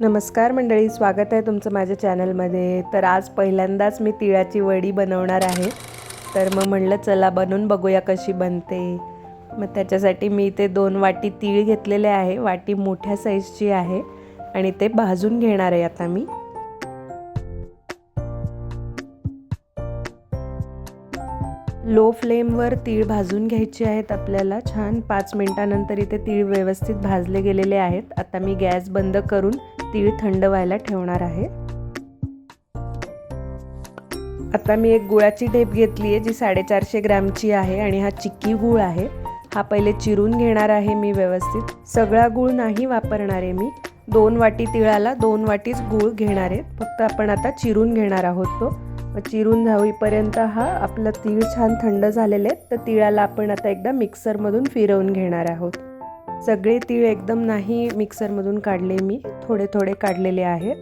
नमस्कार मंडळी स्वागत आहे तुमचं माझ्या चॅनलमध्ये. तर आज पहिल्यांदाच मी तिळाची वडी बनवणार आहे. तर मग म्हणलं चला बनवून बघूया कशी बनते. मग त्याच्यासाठी मी इथे दोन वाटी तीळ घेतलेले आहे. वाटी मोठ्या साईजची आहे आणि ते भाजून घेणार आहे आता मी. लो फ्लेमवर तीळ भाजून घ्यायचे आहेत आपल्याला. छान पाच मिनटानंतर इथे तीळ व्यवस्थित भाजले गेलेले आहेत. आता मी गॅस बंद करून तीळ थंड व्हायला ठेवणार आहे. आता मी एक गुळाची ढेप घेतली आहे जी साडेचारशे ग्रॅमची आहे आणि हा चिक्की गूळ आहे. हा पहिले चिरून घेणार आहे मी व्यवस्थित. सगळा गूळ नाही वापरणार आहे मी. दोन वाटी तिळाला दोन वाटीच गूळ घेणार आहे. फक्त आपण आता चिरून घेणार आहोत तो. चिरून होईपर्यंत हा आपलं तीळ छान थंड झालेले आहेत तर तिळाला आपण आता एकदा मिक्सरमधून फिरवून घेणार आहोत. सगळे तीळ एकदम नाही मिक्सरमधून काढले मी. थोडे थोडे काढलेले आहेत.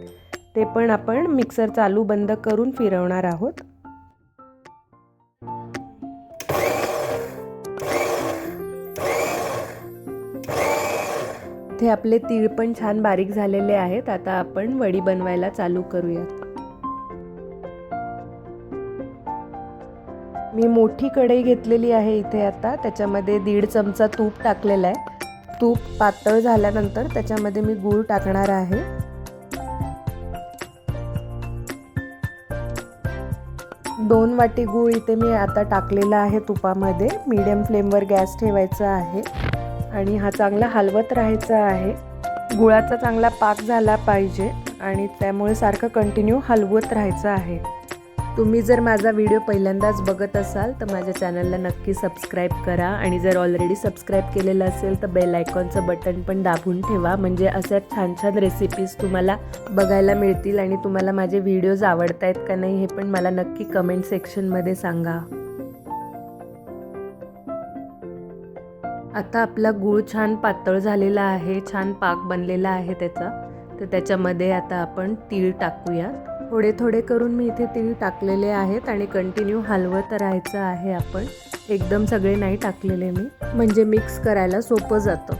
ते पण आपण मिक्सर चालू बंद करून फिरवणार आहोत. ते आपले तीळ पण छान बारीक झालेले आहेत. आता आपण वडी बनवायला चालू करूयात. मी मोठी कढई घेतलेली आहे इथे आता. त्याच्यामध्ये दीड चमचा तूप टाकलेला आहे. तूप पातळ झाल्यानंतर त्याच्यामध्ये मी गूळ टाकणार आहे. दोन वाटी गूळ इथे मी आता टाकलेला आहे तुपामध्ये. मीडियम फ्लेमवर गॅस ठेवायचा आहे. आणि हा चांगला हलवत राहायचा आहे. गुळाचा चांगला पाक झाला पाहिजे. आणि त्यामुळे सारखं कंटिन्यू हलवत राहायचं आहे. तुम्ही जर माझा व्हिडिओ पहिल्यांदाच बघत असाल तर माझ्या चॅनलला नक्की सबस्क्राईब करा. आणि जर ऑलरेडी सबस्क्राईब केलेलं असेल तर बेल आयकॉनचं बटन पण दाबून ठेवा. म्हणजे अशा छान छान रेसिपीज तुम्हाला बघायला मिळतील आणि तुम्हाला माझे व्हिडिओज आवडत आहेत का नाही हे पण मला नक्की कमेंट सेक्शनमध्ये सांगा. आता आपला गूळ छान पातळ झालेला आहे छान पाक बनलेला आहे त्याचा. तर त्याच्यामध्ये आता आपण तीळ टाकूया. थोडे थोडे करून मी इथे तीळ टाकलेले आहेत आणि कंटिन्यू हलवत राहायचं आहे आपण. एकदम सगळे नाही टाकलेले मी. म्हणजे मिक्स करायला सोपं जातं.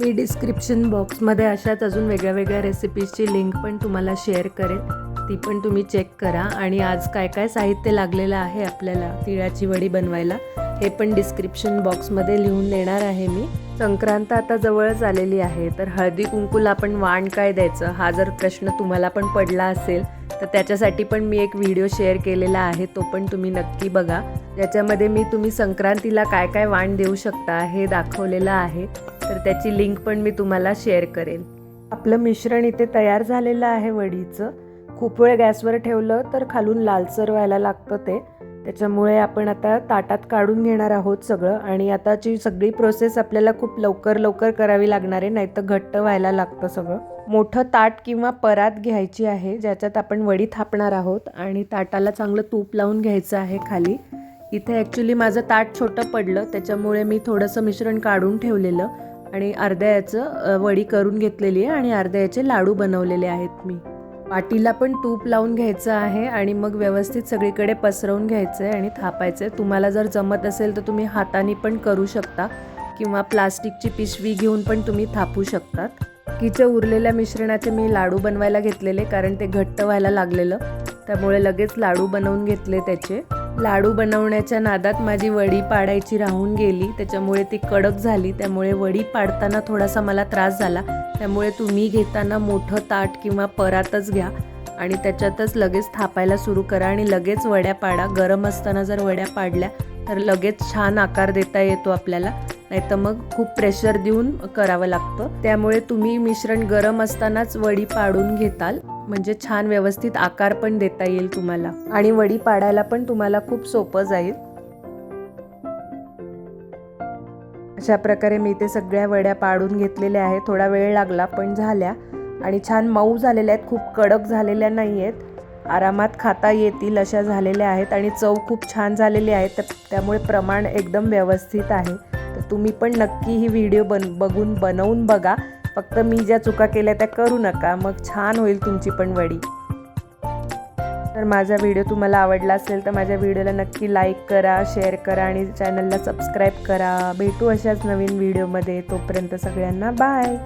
मी डिस्क्रिप्शन बॉक्समध्ये अशाच अजून वेगळ्या वेगळ्या रेसिपीजची लिंक पण तुम्हाला शेअर करेन. ती पण तुम्ही चेक करा. आणि आज काय काय साहित्य लागलेलं आहे आपल्याला तिळाची वडी बनवायला हे पण डिस्क्रिप्शन बॉक्समध्ये लिहून देणार आहे मी. संक्रांत आता जवळच आलेली आहे. तर हळदी कुंकूला आपण वाण काय द्यायचं? हा जर प्रश्न तुम्हाला पण पडला असेल तर त्याच्यासाठी पण मी एक व्हिडिओ शेअर केलेला आहे तो पण तुम्ही नक्की बघा. ज्याच्यामध्ये मी तुम्ही संक्रांतीला काय काय वाण देऊ शकता हे दाखवलेलं आहे. तर त्याची लिंक पण मी तुम्हाला शेअर करेन. आपलं मिश्रण इथे तयार झालेलं आहे वडीचं. खूप वेळ गॅसवर ठेवलं तर खालून लालसर व्हायला लागतं ते. त्याच्यामुळे आपण आता ताटात काढून घेणार आहोत सगळं आणि आताची सगळी प्रोसेस आपल्याला खूप लवकर लवकर करावी लागणार आहे नाहीतर घट्ट व्हायला लागतं सगळं. मोठं ताट किंवा परात घ्यायची आहे ज्याच्यात आपण वडी थापणार आहोत आणि ताटाला चांगलं तूप लावून घ्यायचं आहे खाली. इथे ॲक्च्युली माझं ताट छोटं पडलं त्याच्यामुळे मी थोडंसं मिश्रण काढून ठेवलेलं आणि अर्ध्या याचं वडी करून घेतलेली आहे आणि अर्ध्या याचे लाडू बनवलेले आहेत मी. पाटीला पण तूप लावून घ्यायचं आहे आणि मग व्यवस्थित सगळीकडे पसरवून घ्यायचं आहे आणि थापायचं आहे तुम्हाला जर जमत असेल तर तुम्ही हाताने पण करू शकता किंवा प्लास्टिकची पिशवी घेऊन पण तुम्ही थापू शकतात. बाकीच्या उरलेल्या मिश्रणाचे मी लाडू बनवायला घेतलेले कारण ते घट्ट व्हायला लागलेलं. त्यामुळे लगेच लाडू बनवून घेतले त्याचे. लाडू बनवण्याच्या नादात माझी वडी पाडायची राहून गेली त्याच्यामुळे ती कडक झाली. त्यामुळे वडी पाडताना थोडासा मला त्रास झाला. त्यामुळे तुम्ही घेताना मोठं ताट किंवा परातच घ्या आणि त्याच्यातच लगेच थापायला सुरू करा आणि लगेच वड्या पाडा. गरम असताना जर वड्या पाडल्या तर लगेच छान आकार देता येतो आपल्याला. नाही तर मग खूप प्रेशर देऊन करावं लागतं. त्यामुळे तुम्ही मिश्रण गरम असतानाच वडी पाडून घेताल. म्हणजे छान व्यवस्थित आकार पण देता येईल तुम्हाला. आणि वडी पाडायला पण तुम्हाला खूप सोपं जाईल. अशा प्रकारे मी ते सगळ्या वड्या पाडून घेतलेल्या आहेत. थोडा वेळ लागला पण झाल्या. आणि छान मऊ झालेल्या आहेत. खूप कडक झालेल्या नाही आहेत. आरामात खाता येतील अशा झालेल्या आहेत. आणि चव खूप छान झालेली आहे. त्यामुळे प्रमाण एकदम व्यवस्थित आहे. तुम्ही पण नक्की ही व्हिडिओ बन बघून बनवून बघा. फक्त मी ज्या चुका केल्या त्या करू नका. मग छान होईल तुमची पण वडी. तर माझा व्हिडिओ तुम्हाला आवडला असेल तर माझ्या व्हिडिओला नक्की लाईक करा शेअर करा आणि चॅनलला सबस्क्राईब करा. भेटू अशाच नवीन व्हिडिओमध्ये तोपर्यंत सगळ्यांना बाय